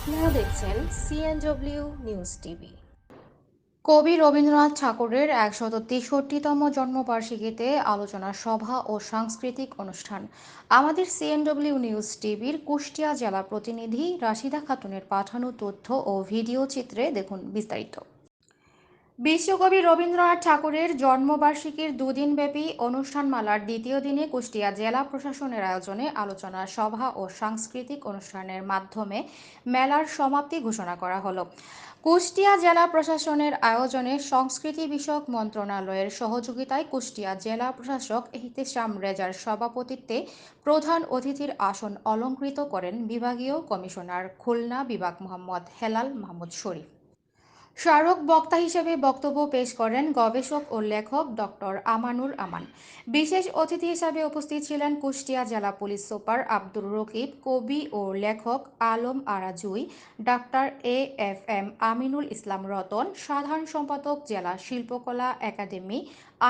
আপনারা দেখছেন CNW news TV কবি রবীন্দ্রনাথ ঠাকুরের একশত তেষট্টিতম জন্মবার্ষিকীতে আলোচনা সভা ও সাংস্কৃতিক অনুষ্ঠান। আমাদের সিএনডব্লিউ নিউজ টিভির কুষ্টিয়া জেলা প্রতিনিধি রাশিদা খাতুনের পাঠানো তথ্য ও ভিডিও চিত্রে দেখুন বিস্তারিত। বিশ্বকবি রবীন্দ্রনাথ ঠাকুরের জন্মবার্ষিকীর দুদিনব্যাপী অনুষ্ঠানমালার দ্বিতীয় দিনে কুষ্টিয়া জেলা প্রশাসনের আয়োজনে আলোচনা সভা ও সাংস্কৃতিক অনুষ্ঠানের মাধ্যমে মেলার সমাপ্তি ঘোষণা করা হলো। কুষ্টিয়া জেলা প্রশাসনের আয়োজনে সংস্কৃতি বিষয়ক মন্ত্রণালয়ের সহযোগিতায় কুষ্টিয়া জেলা প্রশাসক ইহতেশাম রেজার সভাপতিত্বে প্রধান অতিথির আসন অলঙ্কৃত করেন বিভাগীয় কমিশনার খুলনা বিভাগ মোহাম্মদ হেলাল মাহমুদ শরীফ। স্মারক বক্তা হিসেবে বক্তব্য পেশ করেন গবেষক ও লেখক ডক্টর আমানুর আমান। বিশেষ অতিথি হিসাবে উপস্থিত ছিলেন কুষ্টিয়া জেলা পুলিশ সুপার আব্দুর রকিব, কবি ও লেখক Alam Arazui, doctor A F M Aminul Islam Ratan, সাধারণ সম্পাদক জেলা শিল্পকলা একাডেমি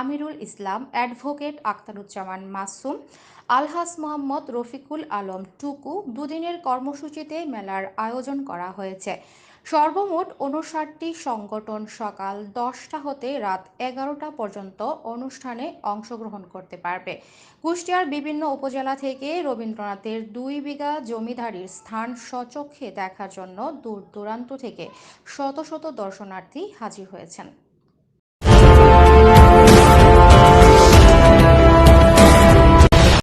আমিরুল ইসলাম, অ্যাডভোকেট আখতারুজ্জামান মাসুম, আলহাস মোহাম্মদ রফিকুল আলম টুকু। দুদিনের কর্মসূচিতে মেলার আয়োজন করা হয়েছে। সর্বমোট উনষাটটি সংগঠন সকাল দশটা হতে রাত এগারোটা পর্যন্ত অনুষ্ঠানে অংশগ্রহণ করতে পারবে। কুষ্টিয়ার বিভিন্ন উপজেলা থেকে রবীন্দ্রনাথের দুই বিঘা জমিধারীর স্থান সচক্ষে দেখার জন্য দূর দূরান্ত থেকে শত শত দর্শনার্থী হাজির হয়েছেন।